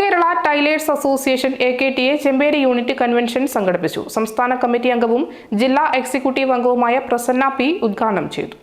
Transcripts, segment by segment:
Kerala tailors association A K T A Chemperi unit convention സംഘടിപ്പിച്ചു. സംസ്ഥാന committee അംഗവും ജില്ലാ എക്സിക്യൂട്ടീവ് അംഗവുമായ പ്രസന്ന പി ഉദ്ഘാടനം ചെയ്തു.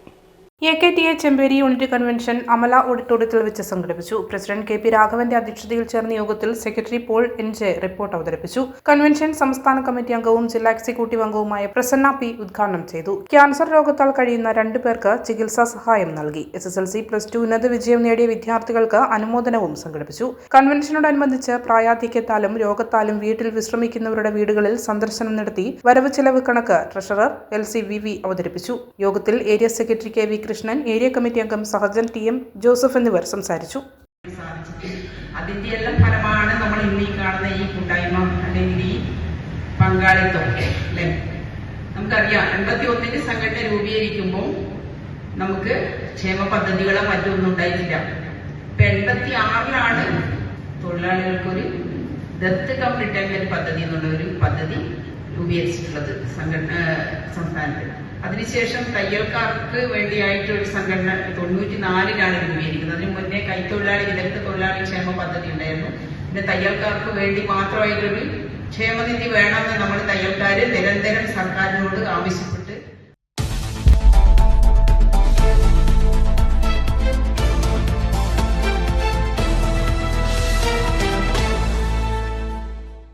A K T A Chemperi unit convention Amala ഓഡിറ്റോറിയത്തിൽ വെച്ച് സംഘടിപ്പിച്ചു. പ്രസിഡന്റ് കെ പി രാഘവന്റെ അധ്യക്ഷതയിൽ ചേർന്ന യോഗത്തിൽ secretary Paul N J report അവതരിപ്പിച്ചു. കൺവെൻഷൻ സംസ്ഥാന കമ്മിറ്റി അംഗവും ജില്ലാ എക്സിക്യൂട്ടീവ് അംഗവുമായ പ്രസന്ന പി ഉദ്ഘാടനം ചെയ്തു. ക്യാൻസർ രോഗത്താൽ കഴിയുന്ന രണ്ടു പേർക്ക് ചികിത്സാ സഹായം നൽകി. S S L C plus two ഉന്നത വിജയം നേടിയ വിദ്യാർത്ഥികൾക്ക് അനുമോദനവും സംഘടിപ്പിച്ചു. കൺവെൻഷനോടനുബന്ധിച്ച് പ്രായാധിക്യത്താലും രോഗത്താലും വീട്ടിൽ വിശ്രമിക്കുന്നവരുടെ വീടുകളിൽ സന്ദർശനം നടത്തി വരവ് ചെലവ് കണക്ക് treasurer L C V V അവതരിപ്പിച്ചു. യോഗത്തിൽ area secretary K V Krishnan area committee അംഗം സഹജൻ ടി എം ജോസഫ് എന്നിവർ സംസാരിച്ചു. അതിന്റെ എല്ലാം ഫലമാണ് നമ്മൾ ഇന്ന് ഈ കാണുന്ന ഈ കൂട്ടായ്മ അല്ലെങ്കിൽ ഈ പങ്കാളിത്തം അല്ലെ? നമുക്കറിയാം എൺപത്തി ഒന്നിന് സംഘടന രൂപീകരിക്കുമ്പോൾ നമുക്ക് ക്ഷേമ പദ്ധതികളോ മറ്റൊന്നും ഉണ്ടായിട്ടില്ല. ഇപ്പൊ എൺപത്തി ആറിലാണ് തൊഴിലാളികൾക്കൊരു ദത്ത് കം റിട്ടയർമെന്റ് പദ്ധതി എന്നുള്ള ഒരു പദ്ധതി രൂപീകരിച്ചിട്ടുള്ളത് സംഘടന സംസ്ഥാനത്ത്. അതിനുശേഷം തയ്യൽക്കാർക്ക് വേണ്ടിയായിട്ട് ഒരു സംഘടന തൊണ്ണൂറ്റി നാലിലാണ് രൂപീകരിക്കുന്നത് അതിന് മുന്നേ കൈത്തൊഴിലാളി വിദഗ്ധ തൊഴിലാളി ക്ഷേമ പദ്ധതി ഉണ്ടായിരുന്നു. പിന്നെ തയ്യൽക്കാർക്ക് വേണ്ടി മാത്രമായിട്ടൊരു ക്ഷേമനിധി വേണമെന്ന് നമ്മൾ തയ്യൽക്കാർ നിരന്തരം സർക്കാരിനോട് ആവശ്യപ്പെട്ടു